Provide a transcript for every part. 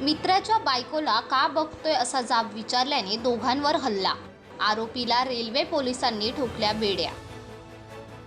मित्राच्या बायकोला का बघतोय असा जाब विचारल्याने दोघांवर हल्ला. आरोपीला रेल्वे पोलिसांनी ठोकल्या बेड्या.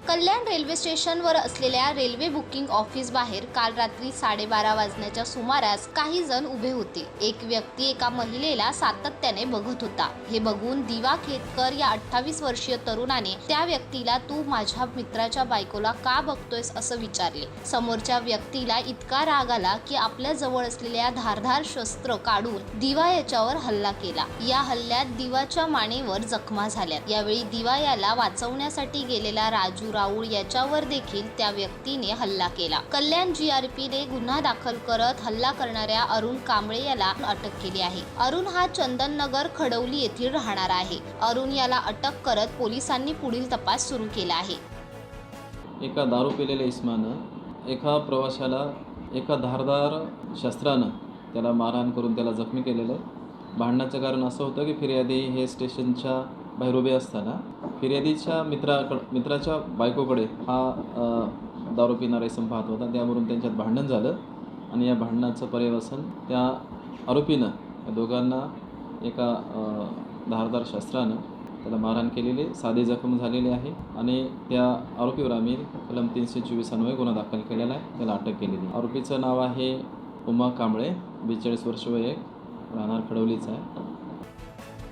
कल्याण रेल्वे स्टेशनवर असलेल्या रेल्वे बुकिंग ऑफिस बाहेर काल रात्री साडेबारा वाजण्याच्या सुमारास काही जण उभे होते. एक व्यक्ती एका महिलेला सातत्याने बघत होता. हे बघून दिवा खेतकर या अठ्ठावीस वर्षीय तरुणाने त्या व्यक्तीला तू माझ्या मित्राच्या बायकोला का बघतोयस? असं विचारले. समोरच्या व्यक्तीला इतका राग आला की आपल्या जवळ असलेल्या धारधार शस्त्र काढून दिवा याच्यावर हल्ला केला. या हल्ल्यात दिवाच्या मानेवर जखमा झाल्या यावेळी दिवा याला वाचवण्यासाठी गेलेला राजू राऊळ याच्यावर देखील त्या व्यक्तीने हल्ला केला. कल्याण जीआरपीने गुन्हा दाखल करत हल्ला करणाऱ्या अरुण कांबळे याला अटक केली आहे. अरुण हा चंदननगर खडवली येथील राहणार आहे. अरुण याला अटक करत पोलिसांनी पुढील तपास सुरू केला आहे. एका दारू पिलेल्या इस्मानं एका प्रवाशाला एका धारदार शस्त्रानं त्याला मारहाण करून त्याला जखमी केलेलं आहे. भांडणाचं कारण असं होतं की फिर्यादी हे स्टेशनच्या बाहेर उभे असताना फिर्यादीच्या मित्राकड मित्राच्या बायकोकडे हा दारू पिणारा इसम पाहत होता. त्यावरून त्यांच्यात भांडण झालं आणि या भांडणाचं पर्यवसन त्या आरोपीनं या दोघांना एका धारदार शस्त्रानं त्याला मारहाण केलेली साधे साधी जखम झालेली आहे आणि त्या आरोपीवर आम्ही कलम तीनशे चोवीस अन्वये गुन्हा दाखल केलेला आहे. त्याला अटक केलेली आरोपीचं नाव आहे उमा कांबळे बेचाळीस वर्ष वय एक राहणार खडवलीचं आहे.